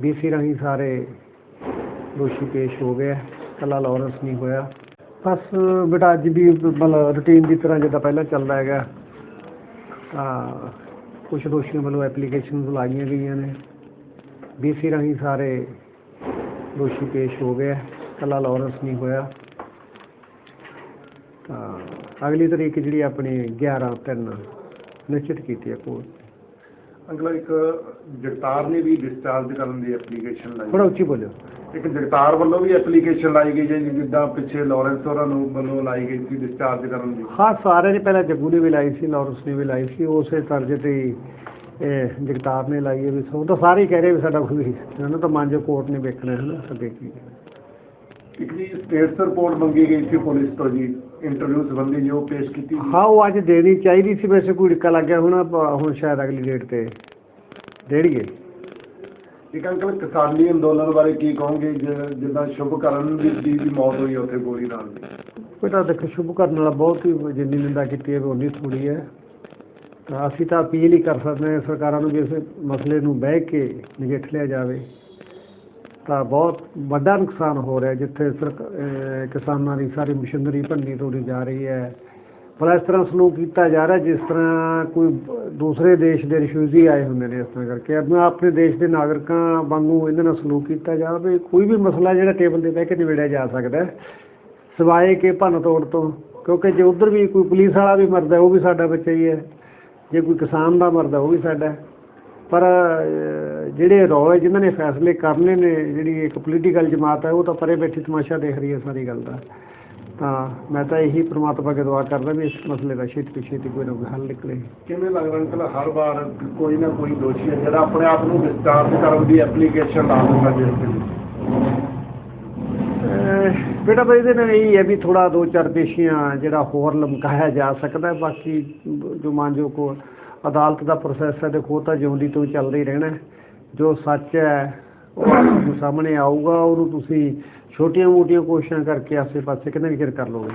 BC ਰਾਹੀਂ ਸਾਰੇ ਦੋਸ਼ੀ ਪੇਸ਼ ਹੋ ਗਏ ਕੱਲਾ ਲਾਰੈਂਸ ਨਹੀਂ ਹੋਇਆ। ਬਸ ਬੇਟਾ ਅੱਜ ਵੀ ਰੁਟੀਨ ਦੀ ਤਰ੍ਹਾਂ ਜਿੱਦਾਂ ਪਹਿਲਾਂ ਚੱਲਦਾ ਹੈਗਾ। ਤਾਂ ਕੁਝ ਦੋਸ਼ੀਆਂ ਵੱਲੋਂ ਐਪਲੀਕੇਸ਼ਨ ਲਾਈਆਂ ਗਈਆਂ ਨੇ। ਬੀਸੀ ਰਾਹੀਂ ਸਾਰੇ ਦੋਸ਼ੀ ਪੇਸ਼ ਹੋ ਗਏ ਕੱਲਾ ਲਾਰੈਂਸ ਨਹੀਂ ਹੋਇਆ। ਤਾਂ ਅਗਲੀ ਤਰੀਕ ਜਿਹੜੀ ਆਪਣੀ 11 3 ਨਿਸ਼ਚਿਤ ਕੀਤੀ ਹੈ ਕੋਰਟ। ਅਗਲਾ ਇੱਕ ਜਗਤਾਰ ਨੇ ਵੀ ਡਿਸਚਾਰਜ ਕਰਨ ਦੀ ਐਪਲੀਕੇਸ਼ਨ ਲਾਈ ਥੋੜਾ ਉੱਚੀ ਬੋਲਿਓ ਇੱਕ ਜਗਤਾਰ ਵੱਲੋਂ ਵੀ ਐਪਲੀਕੇਸ਼ਨ ਲਾਈ ਗਈ ਹੈ ਜੀ, ਜਿੱਦਾਂ ਪਿੱਛੇ ਲਾਰੈਂਸ ਹੋਰਾਂ ਨੂੰ ਵੱਲੋਂ ਲਾਈ ਗਈ ਸੀ ਡਿਸਚਾਰਜ ਕਰਨ ਦੀ ਹਾਂ ਸਾਰਿਆਂ ਨੇ ਪਹਿਲਾਂ ਜੱਗੂ ਨੇ ਵੀ ਲਾਈ ਸੀ ਲਾਰੈਂਸ ਨੇ ਵੀ ਲਾਈ ਸੀ ਉਸੇ ਤਰਜ ਤੇ ਇਹ ਜਗਤਾਰ ਨੇ ਲਾਈ ਹੈ ਵੀ ਸਭ ਤਾਂ ਸਾਰੇ ਕਹਿ ਰਹੇ ਵੀ ਸਾਡਾ ਕੋਈ ਇਹਨਾਂ ਤਾਂ ਮੰਨ ਜੋ ਕੋਰਟ ਨੇ ਵੇਖਣਾ ਹੈ ਨਾ ਅੱਗੇ ਕੀ। ਇੱਕ ਜੀ ਸਟੇਟਸ ਰਿਪੋਰਟ ਮੰਗੀ ਗਈ ਸੀ ਪੁਲਿਸ ਤੋਂ ਜੀ ਇੰਟਰਵਿਊ ਸੰਬੰਧੀ ਜੋ ਪੇਸ਼ ਕੀਤੀ। ਹਾਂ ਉਹ ਅੱਜ ਦੇਣੀ ਚਾਹੀਦੀ ਸੀ ਵੈਸੇ ਕੋਈ ਢਿੱਕਾ ਲੱਗ ਗਿਆ ਹੋਣਾ ਸ਼ਾਇਦ ਅਗਲੀ ਡੇਟ ਤੇ ਦੇਣਗੇ। ਇੱਕ ਅੰਕਲ ਕਿਸਾਨੀ ਅੰਦੋਲਨ ਬਾਰੇ ਕੀ ਕਹੋਗੇ? ਜਿ- ਜਿੱਦਾਂ ਸ਼ੁਭਕਰਨ ਦੀ ਦੀ ਦੀ ਮੌਤ ਹੋਈ ਉੱਥੇ ਗੋਲੀ ਨਾਲ। ਕੋਈ ਤਾਂ ਦੇਖੋ ਸ਼ੁਭ ਕਰਨ ਵਾਲਾ ਬਹੁਤ ਹੀ ਜਿੰਨੀ ਨਿੰਦਾ ਕੀਤੀ ਹੈ ਥੋੜੀ ਹੈ। ਤਾਂ ਅਸੀਂ ਤਾਂ ਅਪੀਲ ਹੀ ਕਰ ਸਕਦੇ ਹਾਂ ਸਰਕਾਰਾਂ ਨੂੰ ਵੀ ਇਸ ਮਸਲੇ ਨੂੰ ਬਹਿ ਕੇ ਨਜਿੱਠ ਲਿਆ ਜਾਵੇ। ਤਾਂ ਬਹੁਤ ਵੱਡਾ ਨੁਕਸਾਨ ਹੋ ਰਿਹਾ ਜਿੱਥੇ ਸਰਕ- ਕਿਸਾਨਾਂ ਦੀ ਸਾਰੀ ਮਸ਼ੀਨਰੀ ਭੰਨੀ ਤੋੜੀ ਜਾ ਰਹੀ ਹੈ। ਪਰ ਇਸ ਤਰ੍ਹਾਂ ਸਲੂਕ ਕੀਤਾ ਜਾ ਰਿਹਾ ਜਿਸ ਤਰ੍ਹਾਂ ਕੋਈ ਦੂਸਰੇ ਦੇਸ਼ ਦੇ ਰਿਫਿਊਜੀ ਆਏ ਹੁੰਦੇ ਨੇ ਇਸ ਤਰ੍ਹਾਂ ਕਰਕੇ। ਆਪਣਾ ਆਪਣੇ ਦੇਸ਼ ਦੇ ਨਾਗਰਿਕਾਂ ਵਾਂਗੂ ਇਹਨਾਂ ਨਾਲ ਸਲੂਕ ਕੀਤਾ ਜਾਵੇ ਕੋਈ ਵੀ ਮਸਲਾ ਜਿਹੜਾ ਟੇਬਲ ਤੇ ਬਹਿ ਕੇ ਨਿਬੇੜਿਆ ਜਾ ਸਕਦਾ ਹੈ, ਸਿਵਾਏ ਕਿ ਭੰਨ ਤੋੜ ਤੋਂ, ਕਿਉਂਕਿ ਜੇ ਉਧਰ ਵੀ ਕੋਈ ਪੁਲਿਸ ਵਾਲਾ ਵੀ ਮਰਦਾ, ਉਹ ਵੀ ਸਾਡਾ ਬੱਚਾ ਹੀ ਹੈ। ਜੇ ਕੋਈ ਕਿਸਾਨ ਦਾ ਮਰਦਾ, ਉਹ ਵੀ ਸਾਡਾ ਪਰ ਜਿਹੜੇ ਰੌਲੇ ਜਿਨ੍ਹਾਂ ਨੇ ਫੈਸਲੇ ਕਰਨੇ ਨੇ ਜਿਹੜੀ ਇੱਕ ਪੋਲੀਟੀਕਲ ਜਮਾਤ ਹੈ ਉਹ ਤਾਂ ਪਰੇ ਬੈਠੀ ਤਮਾਸ਼ਾ ਦੇਖ ਰਹੀ ਹੈ ਸਾਰੀ ਗੱਲ ਦਾ। ਤਾਂ ਮੈਂ ਤਾਂ ਇਹੀ ਪ੍ਰਮਾਤਮਾ ਅੱਗੇ ਦੁਆ ਕਰਦਾ ਵੀ ਇਸ ਮਸਲੇ ਦਾ ਛੇਤੀ ਤੋਂ ਛੇਤੀ ਕੋਈ ਨਾ ਹੱਲ ਨਿਕਲੇ। ਕਿਵੇਂ ਲੱਗਦਾ ਅੰਕਲ ਹਰ ਵਾਰ ਕੋਈ ਨਾ ਕੋਈ ਦੋਸ਼ੀ ਹੈ ਜਿਹੜਾ ਆਪਣੇ ਆਪ ਨੂੰ ਡਿਸਚਾਰਜ ਕਰਨ ਦੀ ਐਪਲੀਕੇਸ਼ਨ ਲਾ ਦਿੰਦਾ ਅਹ ਬੇਟਾ ਬਈ ਇਹਦੇ ਨਾਲ ਇਹ ਹੈ ਵੀ ਥੋੜਾ ਦੋ ਚਾਰ ਪੇਸ਼ੀਆਂ ਜਿਹੜਾ ਹੋਰ ਲਮਕਾਇਆ ਜਾ ਸਕਦਾ ਬਾਕੀ ਜੋ ਮਾਨਜੋ ਕੋ ਅਦਾਲਤ ਦਾ ਪ੍ਰੋਸੈਸ ਹੈ, ਦੇਖੋ ਤਾਂ ਜਿਉਂਦੀ ਤੋਂ ਚੱਲਦਾ ਹੀ ਰਹਿਣਾ ਜੋ ਸੱਚ ਹੈ, ਉਹ ਤੁਹਾਨੂੰ ਸਾਹਮਣੇ ਆਊਗਾ, ਉਹਨੂੰ ਤੁਸੀਂ ਛੋਟੀਆਂ ਮੋਟੀਆਂ ਕੋਸ਼ਿਸ਼ਾਂ ਕਰਕੇ ਆਸੇ ਪਾਸੇ ਕਿੰਨਾ ਵੀ ਚਿਰ ਕਰ ਲੋਗੇ